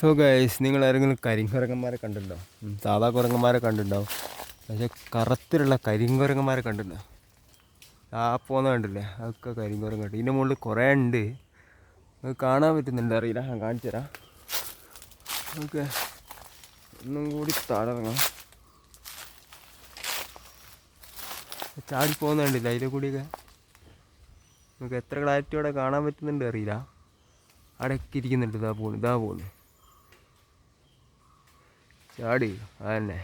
So guys നിങ്ങൾ ആരെങ്കിലും കരിങ്കുരങ്ങന്മാരെ കണ്ടിട്ടുണ്ടോ? സാധാ കുരങ്ങന്മാരെ കണ്ടിട്ടുണ്ടാവും പക്ഷേ കറുത്തിലുള്ള കരിങ്കുരങ്ങന്മാരെ കണ്ടിട്ടുണ്ടോ ആ പോകുന്ന കണ്ടില്ലേ? അതൊക്കെ കരിങ്കുരങ്ങ കണ്ടു. ഇതിന്റെ മുകളിൽ കുറേ ഉണ്ട്. അത് കാണാൻ പറ്റുന്നുണ്ട്. അറിയില്ല. ഞാൻ കാണിച്ചു തരാം. ഓക്കെ. ഒന്നും കൂടി താഴെ ഇറങ്ങാം ചാടി പോകുന്ന കണ്ടില്ല? അതിലെ കൂടിയൊക്കെ. നമുക്ക് എത്ര ക്ലാരിറ്റിയോടെ കാണാൻ പറ്റുന്നുണ്ട് അറിയില്ല. അടക്കി ഇരിക്കുന്നുണ്ട്. ഇതാ പോകുന്നു ഇതാ പോണു. ചാടി. അതന്നെ.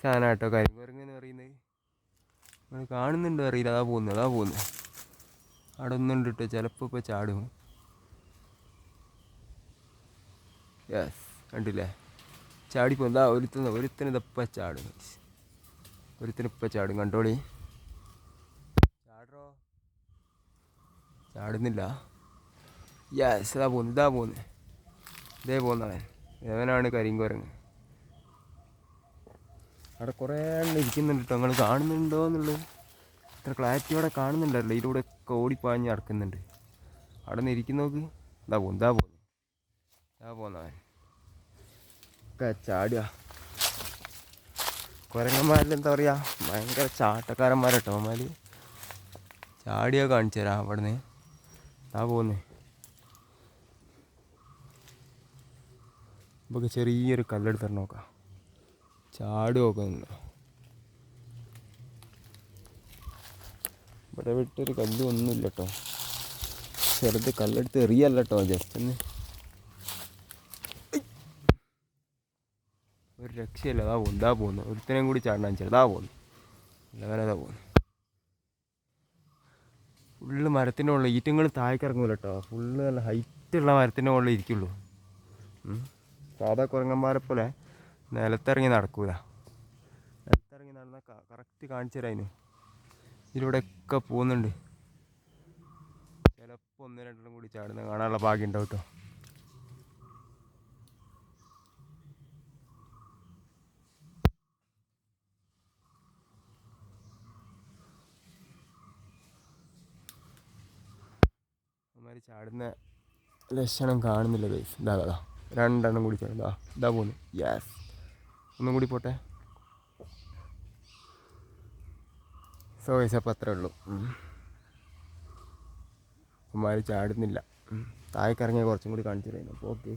സാധനം കേട്ടോ കരിങ്കുരങ്ങെന്ന് പറയുന്നത്. നമ്മൾ കാണുന്നുണ്ടോ അറിയില്ല. അതാ പോകുന്നു അതാ പോകുന്നു അവിടെ ഒന്നുണ്ട് കേട്ടോ ചിലപ്പോൾ ഇപ്പോൾ ചാടും. യെസ് കണ്ടില്ലേ? ചാടിപ്പോ എന്താ ഒരുത്തുന്ന ഒരുത്തിന് ഇതപ്പ ചാടും ഒരുത്തിന് ഇപ്പം ചാടും. കണ്ടോളി. ചാടോ ചാടുന്നില്ല. യെസ് ഇതാ പോകുന്നു ഇതാ പോകുന്നത്. ഇതേ പോകുന്നവൻ. ഇവനാണ് കരിങ്കുരങ്ങ് അവിടെ കുറേ എണ്ണം ഇരിക്കുന്നുണ്ട് കേട്ടോ നിങ്ങൾ കാണുന്നുണ്ടോ എന്നുള്ളത്? ഇത്ര ക്ലാരിറ്റിയോടെ കാണുന്നുണ്ടല്ലോ. ഇതിലൂടെ ഒക്കെ ഓടിപ്പാഞ്ഞ് നടക്കുന്നുണ്ട്. അവിടെ നിന്ന് ഇരിക്കുന്ന നോക്ക്. ഇതാ പോകും ഇതാ പോകുന്നു ഇതാ പോകുന്നവൻ ഒക്കെ ചാടുക. കുരങ്ങന്മാരിൽ എന്താ പറയുക ഭയങ്കര ചാട്ടക്കാരന്മാരട്ടോ അവന്മാർ ചാടിയോ കാണിച്ചു തരാം അവിടെ നിന്ന് ഇതാ പോകുന്നേ നമുക്ക് ചെറിയൊരു കല്ലെടുത്തിട്ട് നോക്കാം. ചാട് നിന്ന്. ഇവിടെ വിട്ടൊരു കല്ല് ഒന്നുമില്ല കേട്ടോ ചെറുത് കല്ലെടുത്ത് എറിയല്ല കേട്ടോ ജസ്റ്റ് ഒന്ന് ഒരു രക്ഷയില്ല അതാ പോകുന്നു ഇതാ പോകുന്നു ഒരുത്തനെയും കൂടി ചാടാൻ ചെറുതാ പോകുന്നു എല്ലാവരും അതാ പോകുന്നു ഫുള്ള് മരത്തിന്റെ ഉള്ളിൽ ഈറ്റങ്ങൾ താഴേക്ക് ഇറങ്ങൂല കേട്ടോ ഫുള്ള് നല്ല ഹൈറ്റുള്ള മരത്തിന്റെ മുകളിൽ ഇരിക്കുള്ളൂ. സാധാ കുരങ്ങന്മാരെ പോലെ നിലത്തിറങ്ങി നടക്കൂല. നിലത്തിറങ്ങി നടന്ന കറക്റ്റ് കാണിച്ചു തരാം ഇതിലൂടെയൊക്കെ പോകുന്നുണ്ട്. ചിലപ്പോൾ ഒന്ന് രണ്ടെണ്ണം കൂടി ചാടുന്ന കാണാനുള്ള ഭാഗ്യം ഉണ്ടാവും കേട്ടോ അമ്മമാർ ചാടുന്ന ലക്ഷണം കാണുന്നില്ല ഗൈസ് ഇതാ ഇതാ രണ്ടെണ്ണം കൂടി ചാടുന്നതാ ഇതാ പോകുന്നു യെസ് ഒന്നും കൂടി പോട്ടെ. സോ ഗൈസ് അപ്പോൾ അത്രേ ഉള്ളൂ. അമ്മമാർ ചാടുന്നില്ല. താഴേക്കിറങ്ങിയാൽ കുറച്ചും കൂടി കാണിച്ചു തരുന്നു അപ്പോൾ ഓക്കെ